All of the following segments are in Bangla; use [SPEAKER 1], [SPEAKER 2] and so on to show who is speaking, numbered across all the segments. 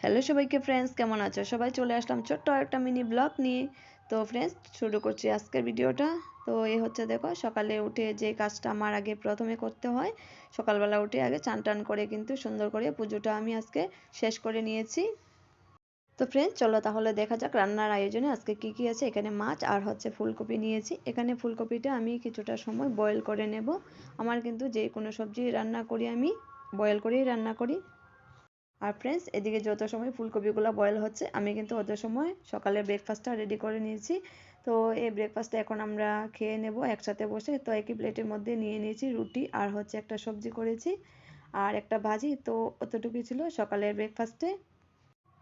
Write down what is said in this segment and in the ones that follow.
[SPEAKER 1] হ্যালো সবাইকে ফ্রেন্ডস কেমন আছো? সবাই চলে আসলাম ছোট্ট একটা মিনি ব্লগ নিয়ে। তো ফ্রেন্ডস শুরু করছি আজকের ভিডিওটা। তো এই হচ্ছে দেখো, সকালে উঠে যে কাজটা আমার আগে প্রথমে করতে হয়, সকালবেলা উঠে আগে চান টান করে কিন্তু সুন্দর করে পুজোটা আমি আজকে শেষ করে নিয়েছি। তো ফ্রেন্ডস চলো তাহলে দেখা যাক রান্নার আয়োজনে আজকে কি কি আছে। এখানে মাছ আর হচ্ছে ফুলকপি নিয়েছি। এখানে ফুলকপিটা আমি কিছুটা সময় বয়েল করে নেব। আমার কিন্তু যে কোনো সবজি রান্না করি আমি বয়েল করেই রান্না করি। আর ফ্রেন্ডস এদিকে যত সময় ফুলকপিগুলো বয়েল হচ্ছে, আমি কিন্তু অত সময় সকালের ব্রেকফাস্টটা রেডি করে নিয়েছি। তো এই ব্রেকফাস্টটা এখন আমরা খেয়ে নেব একসাথে বসে। তো একই প্লেটের মধ্যে নিয়ে নিয়েছি রুটি আর হচ্ছে একটা সবজি করেছি আর একটা ভাজি। তো অতটুকুই ছিল সকালের ব্রেকফাস্টে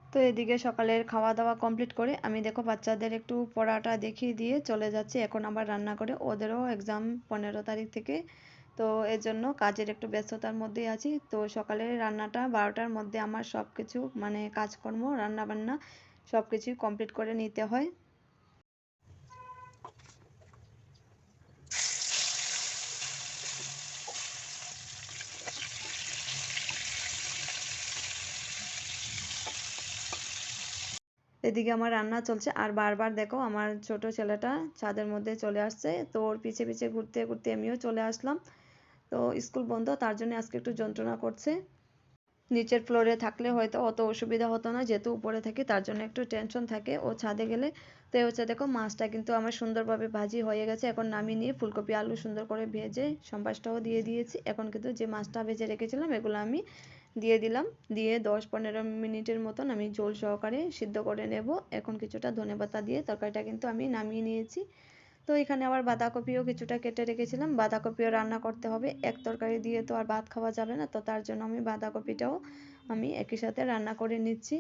[SPEAKER 1] তো এদিকে সকালের খাওয়া দাওয়া কমপ্লিট করে আমি দেখো বাচ্চাদের একটু পড়াটা দেখিয়ে দিয়ে চলে যাচ্ছি। এখন আবার রান্না করে, ওদেরও এক্সাম পনেরো তারিখ থেকে তো এর জন্য কাজের একটু ব্যস্ততার মধ্যেই আছি। তো সকালে রান্নাটা বারোটার মধ্যে আমার সব কিছু মানে কাজকর্ম রান্না বান্না সব কিছুই কমপ্লিট করে নিতে হয়। এদিকে আমার রান্না চলছে। আর বারবার দেখো আমার ছোট ছেলেটা ছাদের মধ্যে চলে আসছে। তো ওর পিছে পিছে ঘুরতে ঘুরতে আমিও চলে আসলাম। তো স্কুল বন্ধ, তার জন্য আজকে একটু যন্ত্রণা করছে। নিচের ফ্লোরে থাকলে হয়তো অত অসুবিধা হতো না, যেহেতু উপরে থাকি, তার জন্য একটু টেনশন থাকে। ও ছাদে গেলে তো হচ্ছে, দেখো মাছটা কিন্তু আমার সুন্দরভাবে ভাজি হয়ে গেছে। এখন নামিয়ে নিয়ে ফুলকপি, আলু সুন্দর করে ভেজে সম্বাসটাও দিয়ে দিয়েছি। এখন কিন্তু যে মাছটা ভেজে রেখেছিলাম, এগুলো আমি দিয়ে দিলাম। দিয়ে দশ পনেরো মিনিটের মতন আমি ঝোল সহকারে সিদ্ধ করে নেব। এখন কিছুটা ধনেপাতা দিয়ে তরকারিটা কিন্তু আমি নামিয়ে নিয়েছি। তো এখানে আবার বাঁধাকপিও কিছুটা কেটে রেখেছিলাম। বাঁধাকপিও রান্না করতে হবে। এক তরকারি দিয়ে তো আর ভাত খাওয়া যাবে না। তো তার জন্য আমি বাঁধাকপিটাও আমি একই সাথে রান্না করে নিচ্ছি।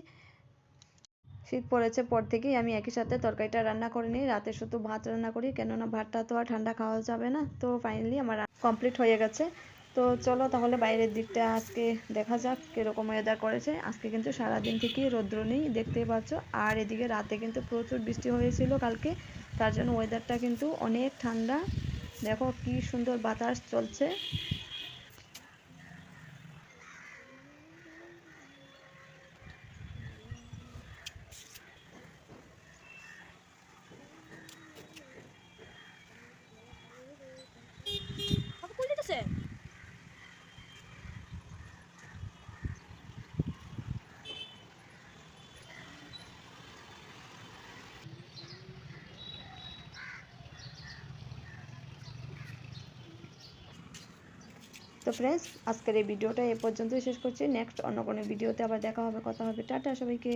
[SPEAKER 1] শীত পড়েছে পর থেকেই আমি একই সাথে তরকারিটা রান্না করে নিই। রাতে শুধু ভাত রান্না করি, কেননা ভাতটা তো আর ঠান্ডা খাওয়া যাবে না। তো ফাইনালি আমার কমপ্লিট হয়ে গেছে। তো চলো তাহলে বাইরের দিকটা আজকে দেখা যাক কীরকম ওয়েদার করেছে। আজকে কিন্তু সারাদিন থেকেই রৌদ্র নেই, দেখতেই পাচ্ছ। আর এদিকে রাতে কিন্তু প্রচুর বৃষ্টি হয়েছিল কালকে। তার জন্য ওয়েদারটা কিন্তু অনেক ঠান্ডা। দেখো কি সুন্দর বাতাস চলছে। তো ফ্রেন্ডস আজকের এই ভিডিওটা এ পর্যন্তই শেষ করছি। নেক্সট অন্য কোনো ভিডিওতে আবার দেখা হবে, কথা হবে। টাটা সবাইকে।